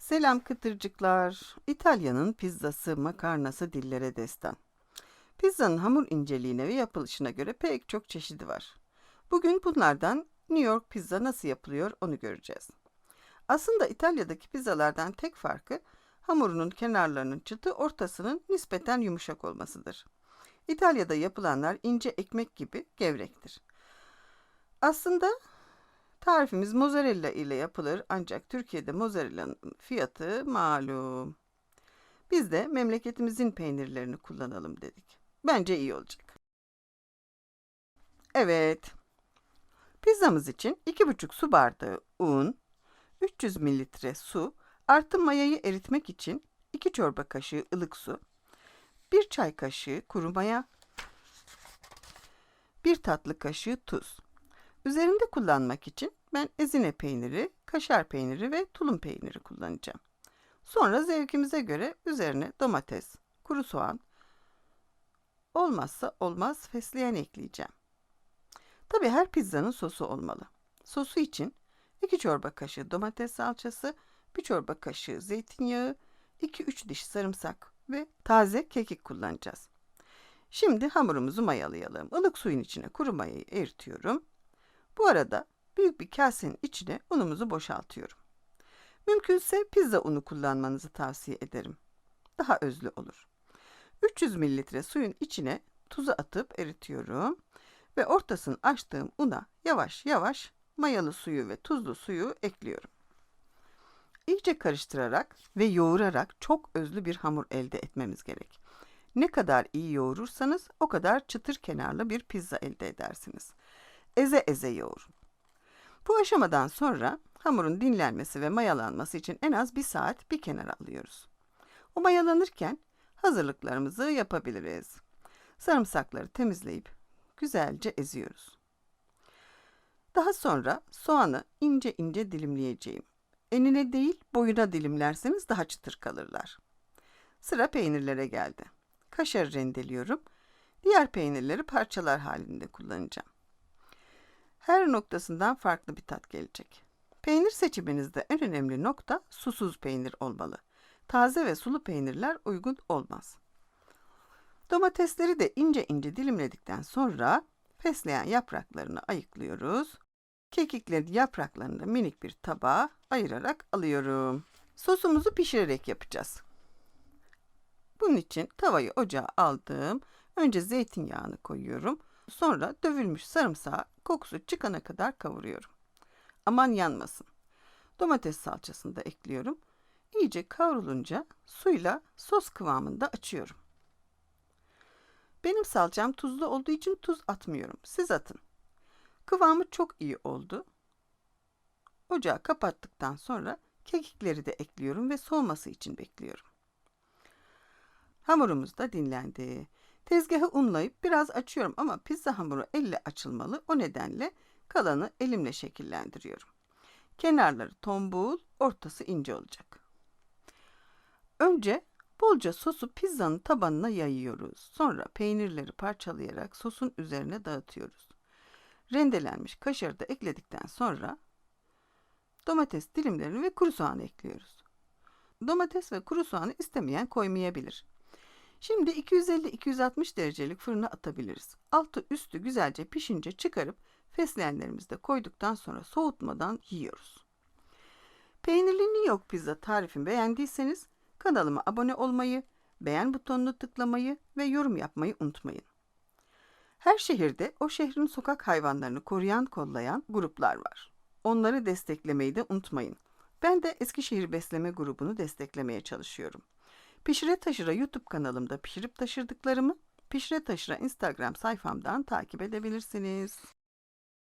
Selam kıtırcıklar. İtalya'nın pizzası, makarnası dillere destan. Pizzanın hamur inceliğine ve yapılışına göre pek çok çeşidi var. Bugün bunlardan New York pizza nasıl yapılıyor onu göreceğiz. Aslında İtalya'daki pizzalardan tek farkı hamurunun kenarlarının çıtı, ortasının nispeten yumuşak olmasıdır. İtalya'da yapılanlar ince ekmek gibi gevrektir. Aslında Tarifimiz mozzarella ile yapılır ancak Türkiye'de mozzarella'nın fiyatı malum. Biz de memleketimizin peynirlerini kullanalım dedik. Bence iyi olacak. Evet. Pizzamız için 2,5 su bardağı un, 300 mililitre su, artı mayayı eritmek için 2 çorba kaşığı ılık su, 1 çay kaşığı kuru maya, 1 tatlı kaşığı tuz. Üzerinde kullanmak için ben ezine peyniri, kaşar peyniri ve tulum peyniri kullanacağım. Sonra zevkimize göre üzerine domates, kuru soğan, olmazsa olmaz fesleğen ekleyeceğim. Tabi her pizzanın sosu olmalı. Sosu için 2 çorba kaşığı domates salçası, 1 çorba kaşığı zeytinyağı, 2-3 diş sarımsak ve taze kekik kullanacağız. Şimdi hamurumuzu mayalayalım. Ilık suyun içine kuru mayayı eritiyorum. Bu arada büyük bir kasenin içine unumuzu boşaltıyorum. Mümkünse pizza unu kullanmanızı tavsiye ederim. Daha özlü olur. 300 mililitre suyun içine tuzu atıp eritiyorum ve ortasını açtığım una yavaş yavaş mayalı suyu ve tuzlu suyu ekliyorum. İyice karıştırarak ve yoğurarak çok özlü bir hamur elde etmemiz gerek. Ne kadar iyi yoğurursanız o kadar çıtır kenarlı bir pizza elde edersiniz. Eze eze yoğurun. Bu aşamadan sonra hamurun dinlenmesi ve mayalanması için en az bir saat bir kenara alıyoruz. O mayalanırken hazırlıklarımızı yapabiliriz. Sarımsakları temizleyip güzelce eziyoruz. Daha sonra soğanı ince ince dilimleyeceğim. Enine değil boyuna dilimlerseniz daha çıtır kalırlar. Sıra peynirlere geldi. Kaşar rendeliyorum. Diğer peynirleri parçalar halinde kullanacağım. Her noktasından farklı bir tat gelecek. Peynir seçiminizde en önemli nokta susuz peynir olmalı. Taze ve sulu peynirler uygun olmaz. Domatesleri de ince ince dilimledikten sonra fesleğen yapraklarını ayıklıyoruz. Kekikleri yapraklarını da minik bir tabağa ayırarak alıyorum. Sosumuzu pişirerek yapacağız. Bunun için tavayı ocağa aldım. Önce zeytinyağını koyuyorum. Sonra dövülmüş sarımsağı kokusu çıkana kadar kavuruyorum. Aman yanmasın. Domates salçasını da ekliyorum. İyice kavrulunca suyla sos kıvamında açıyorum. Benim salçam tuzlu olduğu için tuz atmıyorum. Siz atın. Kıvamı çok iyi oldu. Ocağı kapattıktan sonra kekikleri de ekliyorum ve soğuması için bekliyorum. Hamurumuz da dinlendi. Tezgahı unlayıp biraz açıyorum ama pizza hamuru elle açılmalı. O nedenle kalanı elimle şekillendiriyorum. Kenarları tombul, ortası ince olacak. Önce bolca sosu pizzanın tabanına yayıyoruz. Sonra peynirleri parçalayarak sosun üzerine dağıtıyoruz. Rendelenmiş kaşarı da ekledikten sonra domates dilimlerini ve kuru soğan ekliyoruz. Domates ve kuru soğanı istemeyen koymayabilir. Şimdi 250-260 derecelik fırına atabiliriz. Altı üstü güzelce pişince çıkarıp fesleğenlerimizi de koyduktan sonra soğutmadan yiyoruz. Peynirli New York pizza tarifimi beğendiyseniz kanalıma abone olmayı, beğen butonunu tıklamayı ve yorum yapmayı unutmayın. Her şehirde o şehrin sokak hayvanlarını koruyan kollayan gruplar var. Onları desteklemeyi de unutmayın. Ben de Eskişehir Besleme grubunu desteklemeye çalışıyorum. Pişire Taşıra YouTube kanalımda pişirip taşırdıklarımı Pişire Taşıra Instagram sayfamdan takip edebilirsiniz.